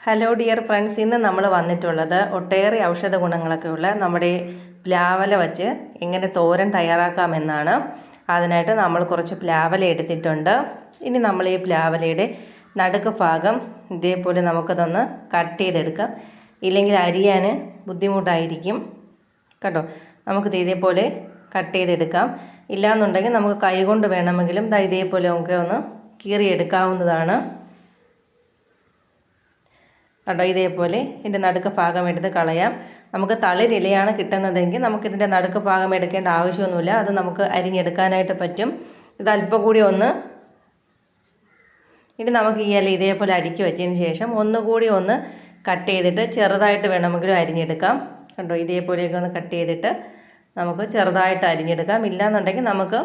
Hello dear friends ഇന്ന് നമ്മൾ വന്നിട്ടുള്ളത് ഒട്ടേറെ ഔഷധ ഗുണങ്ങളൊക്കെ ഉള്ള നമ്മുടെ പ്ലാവല വച്ച് എങ്ങനെ തോരൻ തയ്യാറാക്കാമെന്നാണ്. അതിനായിട്ട് നമ്മൾ കുറച്ച് പ്ലാവല എടുത്തിട്ടുണ്ട്. ഇനി നമ്മൾ ഈ പ്ലാവലയുടെ നടുക്ക് ഭാഗം ഇതേപോലെ നമുക്കതൊന്ന് കട്ട് ചെയ്തെടുക്കാം. ഇല്ലെങ്കിൽ അരിയാൻ ബുദ്ധിമുട്ടായിരിക്കും. കേട്ടോ നമുക്കിത് ഇതേപോലെ കട്ട് ചെയ്തെടുക്കാം. ഇല്ലാന്നുണ്ടെങ്കിൽ നമുക്ക് കൈകൊണ്ട് വേണമെങ്കിലും ഇതേപോലെ നമുക്ക് ഒന്ന് കീറിയെടുക്കാവുന്നതാണ്. കണ്ടോ? ഇതേപോലെ ഇതിന്റെ നടുക്ക് ഭാഗം എടുത്ത് കളയാം. നമുക്ക് തളിരിലയാണ് കിട്ടുന്നതെങ്കിൽ നമുക്ക് നമുക്കിതിന്റെ നടുക്ക് ഭാഗം എടുക്കേണ്ട ആവശ്യമൊന്നുമില്ല. അത് നമുക്ക് അരിഞ്ഞെടുക്കാനായിട്ട് പറ്റും. ഇത് അല്പം കൂടി ഒന്ന് ഇനി നമുക്ക് ഈ ഇല ഇതേപോലെ അടുക്കി വെച്ചതിന് ശേഷം ഒന്നുകൂടി ഒന്ന് കട്ട് ചെയ്തിട്ട് ചെറുതായിട്ട് വേണമെങ്കിലും അരിഞ്ഞെടുക്കാം. കണ്ടോ? ഇതേപോലെയൊക്കെ ഒന്ന് കട്ട് ചെയ്തിട്ട് നമുക്ക് ചെറുതായിട്ട് അരിഞ്ഞെടുക്കാം. ഇല്ലാന്നുണ്ടെങ്കിൽ നമുക്ക്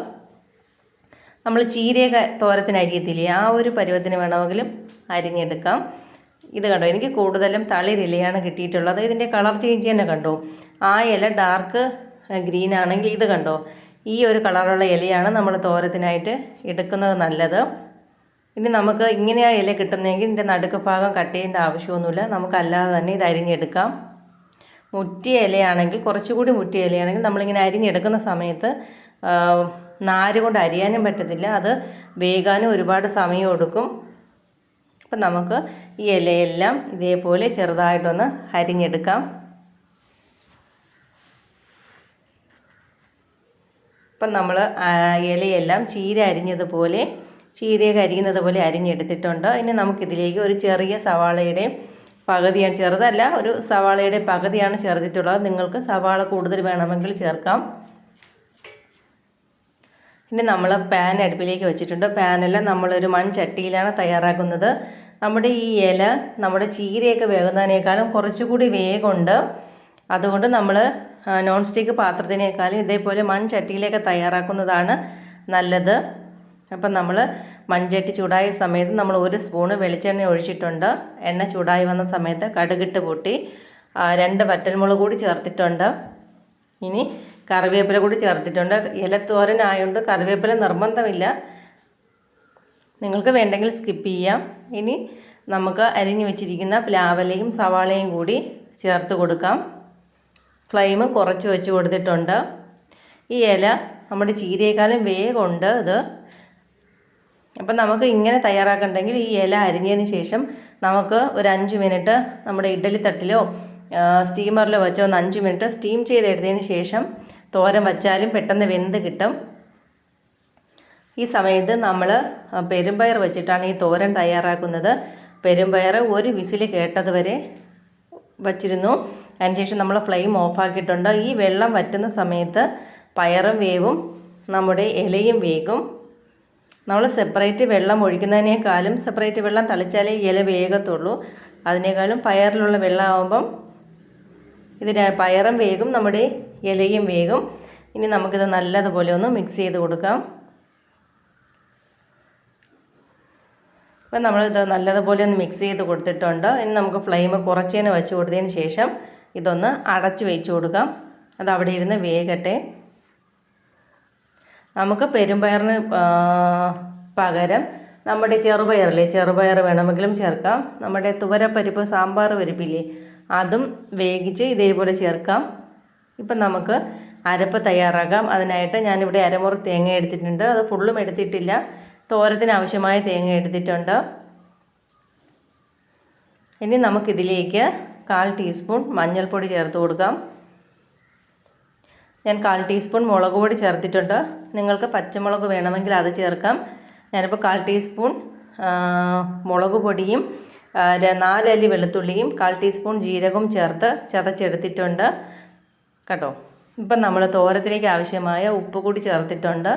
നമ്മൾ ചീരയൊക്കെ തോരത്തിന് അരിയത്തില്ലേ? ആ ഒരു പരുവത്തിന് വേണമെങ്കിലും അരിഞ്ഞെടുക്കാം. ഇത് കണ്ടോ? എനിക്ക് കൂടുതലും തളിരിലയാണ് കിട്ടിയിട്ടുള്ളത്. ഇതിന്റെ കളർ ചേഞ്ച് തന്നെ കണ്ടോ? ആ ഇല ഡാർക്ക് ഗ്രീൻ ആണെങ്കിൽ ഇത് കണ്ടോ? ഈ ഒരു കളറുള്ള ഇലയാണ് നമ്മൾ തോരത്തിനായിട്ട് എടുക്കുന്നത് നല്ലത്. ഇനി നമുക്ക് ഇങ്ങനെ ആ ഇല കിട്ടുന്നതെങ്കിൽ ഇതിന്റെ നടുക്ക് ഭാഗം കട്ട് ചെയ്യേണ്ട ആവശ്യമൊന്നുമില്ല. നമുക്കല്ലാതെ തന്നെ ഇത് അരിഞ്ഞെടുക്കാം. മുറ്റിയ ഇലയാണെങ്കിൽ കുറച്ചുകൂടി മുറ്റിയ ഇലയാണെങ്കിൽ നമ്മളിങ്ങനെ അരിഞ്ഞെടുക്കുന്ന സമയത്ത് നാര് കൊണ്ട് അരിയാനും പറ്റത്തില്ല. അത് വേകാനും ഒരുപാട് സമയം എടുക്കും. അപ്പം നമുക്ക് ഈ ഇലയെല്ലാം ഇതേപോലെ ചെറുതായിട്ടൊന്ന് അരിഞ്ഞെടുക്കാം. അപ്പം നമ്മൾ ഇലയെല്ലാം ചീര അരിഞ്ഞതുപോലെ ചീരയൊക്കെ അരിയുന്നത് പോലെ അരിഞ്ഞെടുത്തിട്ടുണ്ട്. ഇനി നമുക്കിതിലേക്ക് ഒരു ചെറിയ സവാളയുടെ പകുതിയാണ് ചെറുതല്ല ഒരു സവാളയുടെ പകുതിയാണ് ചേർത്തിട്ടുള്ളത്. നിങ്ങൾക്ക് സവാള കൂടുതൽ വേണമെങ്കിൽ ചേർക്കാം. ഇനി നമ്മൾ പാൻ അടുപ്പിലേക്ക് വെച്ചിട്ടുണ്ട്. പാനെല്ലാം നമ്മളൊരു മൺചട്ടിയിലാണ് തയ്യാറാക്കുന്നത്. നമ്മുടെ ഈ ഇല നമ്മുടെ ചീരയൊക്കെ വേകുന്നതിനേക്കാളും കുറച്ചുകൂടി വേഗമുണ്ട്. അതുകൊണ്ട് നമ്മൾ നോൺ സ്റ്റിക്ക് പാത്രത്തിനേക്കാളും ഇതേപോലെ മൺചട്ടിയിലേക്ക് തയ്യാറാക്കുന്നതാണ് നല്ലത്. അപ്പം നമ്മൾ മൺചട്ടി ചൂടായ സമയത്ത് നമ്മൾ ഒരു സ്പൂണ് വെളിച്ചെണ്ണ ഒഴിച്ചിട്ടുണ്ട്. എണ്ണ ചൂടായി വന്ന സമയത്ത് കടുകിട്ട് പൊട്ടി രണ്ട് വറ്റൽമുളക് കൂടി ചേർത്തിട്ടുണ്ട്. ഇനി കറിവേപ്പില കൂടി ചേർത്തിട്ടുണ്ട്. ഇലത്തോരനായതുകൊണ്ട് കറിവേപ്പില നിർബന്ധമില്ല. നിങ്ങൾക്ക് വേണ്ടെങ്കിൽ സ്കിപ്പ് ചെയ്യാം. ഇനി നമുക്ക് അരിഞ്ഞു വെച്ചിരിക്കുന്ന പ്ലാവലയും സവാളയും കൂടി ചേർത്ത് കൊടുക്കാം. ഫ്ലെയിം കുറച്ച് വെച്ച് കൊടുത്തിട്ടുണ്ട്. ഈ ഇല നമ്മുടെ ചീരയേക്കാളും വേഗമുണ്ട് ഇത്. അപ്പം നമുക്ക് ഇങ്ങനെ തയ്യാറാക്കണ്ടെങ്കിൽ ഈ ഇല അരിഞ്ഞതിന് ശേഷം നമുക്ക് ഒരു അഞ്ച് മിനിറ്റ് നമ്മുടെ ഇഡ്ഡലി തട്ടിലോ സ്റ്റീമറിലോ വെച്ചോ ഒന്ന് അഞ്ച് മിനിറ്റ് സ്റ്റീം ചെയ്തെടുത്തതിന് ശേഷം തോരൻ വച്ചാലും പെട്ടെന്ന് വെന്ത് കിട്ടും. ഈ സമയത്ത് നമ്മൾ പെരുമ്പയർ വെച്ചിട്ടാണ് ഈ തോരൻ തയ്യാറാക്കുന്നത്. പെരുമ്പയർ ഒരു വിസിൽ കേട്ടത് വരെ വച്ചിരുന്നു. അതിനുശേഷം നമ്മൾ ഫ്ലെയിം ഓഫാക്കിയിട്ടുണ്ട്. ഈ വെള്ളം വറ്റുന്ന സമയത്ത് പയറും വേവും നമ്മുടെ ഇലയും വേകും. നമ്മൾ സെപ്പറേറ്റ് വെള്ളം ഒഴിക്കുന്നതിനേക്കാളും സെപ്പറേറ്റ് വെള്ളം തളിച്ചാലേ ഇല വേഗത്തുള്ളൂ അതിനേക്കാളും പയറിലുള്ള വെള്ളമാകുമ്പം ഇതിന് പയറും വേകും നമ്മുടെ ഇലയും വേകും. ഇനി നമുക്കിത് നല്ലതുപോലെ ഒന്ന് മിക്സ് ചെയ്ത് കൊടുക്കാം. അപ്പം നമ്മളിത് നല്ലതുപോലെ ഒന്ന് മിക്സ് ചെയ്ത് കൊടുത്തിട്ടുണ്ട്. ഇനി നമുക്ക് ഫ്ലെയിം കുറച്ചേന് വെച്ച് കൊടുത്തതിന് ശേഷം ഇതൊന്ന് അടച്ച് വെച്ച് കൊടുക്കാം. അത് അവിടെ ഇരുന്ന് വേഗട്ടെ നമുക്ക് പെരുമ്പയറിന് പകരം നമ്മുടെ ചെറുപയറില്ലേ? ചെറുപയർ വേണമെങ്കിലും ചേർക്കാം. നമ്മുടെ തുവരപ്പരിപ്പ് സാമ്പാർ പരിപ്പില്ലേ? അതും വേവിച്ച് ഇതേപോലെ ചേർക്കാം. ഇപ്പം നമുക്ക് അരപ്പ് തയ്യാറാക്കാം. അതിനായിട്ട് ഞാനിവിടെ അരമുറി തേങ്ങ എടുത്തിട്ടുണ്ട്. അത് ഫുള്ളും എടുത്തിട്ടില്ല. തോരത്തിന് ആവശ്യമായ തേങ്ങ എടുത്തിട്ടുണ്ട്. ഇനി നമുക്കിതിലേക്ക് കാൽ ടീസ്പൂൺ മഞ്ഞൾപ്പൊടി ചേർത്ത് കൊടുക്കാം. ഞാൻ കാൽ ടീസ്പൂൺ മുളക് പൊടി ചേർത്തിട്ടുണ്ട്. നിങ്ങൾക്ക് പച്ചമുളക് വേണമെങ്കിൽ അത് ചേർക്കാം. ഞാനിപ്പോൾ കാൽ ടീസ്പൂൺ മുളക് പൊടിയും നാലല്ലി വെളുത്തുള്ളിയും കാൽ ടീസ്പൂൺ ജീരകവും ചേർത്ത് ചതച്ചെടുത്തിട്ടുണ്ട്. കേട്ടോ? ഇപ്പം നമ്മൾ തോരത്തിലേക്ക് ആവശ്യമായ ഉപ്പ് കൂടി ചേർത്തിട്ടുണ്ട്.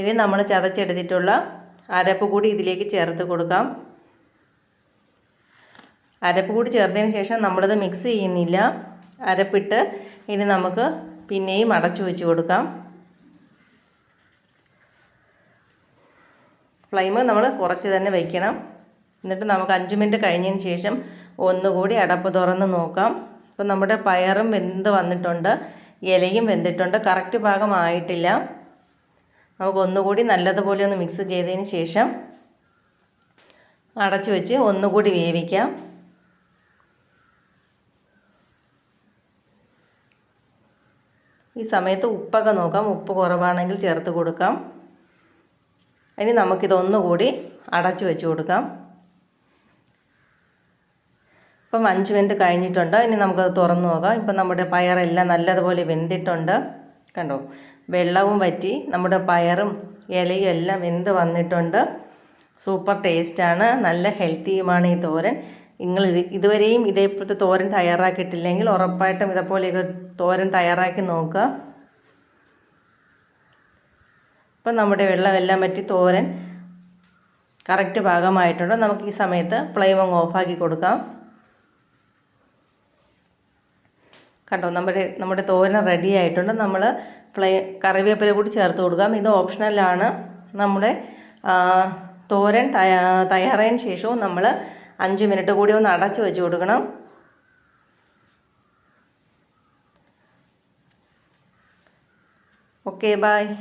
ഇനി നമ്മൾ ചതച്ചെടുത്തിട്ടുള്ള അരപ്പ് കൂടി ഇതിലേക്ക് ചേർത്ത് കൊടുക്കാം. അരപ്പ് കൂടി ചേർത്തതിന് ശേഷം നമ്മളിത് മിക്സ് ചെയ്യുന്നില്ല. അരപ്പിട്ട് ഇനി നമുക്ക് പിന്നെയും അടച്ചു വെച്ച് കൊടുക്കാം. ഫ്ലെയിം നമ്മൾ കുറച്ച് തന്നെ വയ്ക്കണം എന്നിട്ട് നമുക്ക് അഞ്ച് മിനിറ്റ് കഴിഞ്ഞതിന് ശേഷം ഒന്നുകൂടി അടപ്പ് തുറന്ന് നോക്കാം. അപ്പോൾ നമ്മുടെ പയറും വെന്ത് വന്നിട്ടുണ്ട്. ഇലയും വെന്തിട്ടുണ്ട്. കറക്റ്റ് ഭാഗമായിട്ടില്ല നമുക്ക് ഒന്നുകൂടി നല്ലതുപോലെ ഒന്ന് മിക്സ് ചെയ്തതിന് ശേഷം അടച്ചു വെച്ച് ഒന്നുകൂടി വേവിക്കാം. ഈ സമയത്ത് ഉപ്പൊക്കെ നോക്കാം. ഉപ്പ് കുറവാണെങ്കിൽ ചേർത്ത് കൊടുക്കാം. ഇനി നമുക്കിതൊന്നുകൂടി അടച്ചു വെച്ച് കൊടുക്കാം. ഇപ്പം അഞ്ച് മിനിറ്റ് കഴിഞ്ഞിട്ടുണ്ട്. ഇനി നമുക്കത് തുറന്നു നോക്കാം. ഇപ്പം നമ്മുടെ പയറെല്ലാം നല്ലതുപോലെ വെന്തിട്ടുണ്ട്. കണ്ടോ? വെള്ളവും വറ്റി നമ്മുടെ പയറും ഇലയും എല്ലാം വെന്ത് വന്നിട്ടുണ്ട്. സൂപ്പർ ടേസ്റ്റാണ് നല്ല ഹെൽത്തിയുമാണ് ഈ തോരൻ. നിങ്ങൾ ഇത് ഇതുവരെയും ഇതേപോലത്തെ തോരൻ തയ്യാറാക്കിയിട്ടില്ലെങ്കിൽ ഉറപ്പായിട്ടും ഇതേപോലെയൊക്കെ തോരൻ തയ്യാറാക്കി നോക്കുക. ഇപ്പം നമ്മുടെ വെള്ളമെല്ലാം പറ്റി തോരൻ കറക്റ്റ് ഭാഗമായിട്ടുണ്ട് നമുക്ക് ഈ സമയത്ത് ഫ്ലെയിം അങ്ങ് ഓഫാക്കി കൊടുക്കാം. കണ്ടോ നമ്മുടെ നമ്മുടെ തോരൻ റെഡി ആയിട്ടുണ്ട്. നമ്മൾ ഫ്ലൈ കറിവേപ്പില കൂടി ചേർത്ത് കൊടുക്കാം. ഇത് ഓപ്ഷണലാണ് നമ്മുടെ തോരൻ തയ്യാറായതിന് ശേഷവും നമ്മൾ അഞ്ച് മിനിറ്റ് കൂടി ഒന്ന് അടച്ചു വെച്ച് കൊടുക്കണം. Okay bye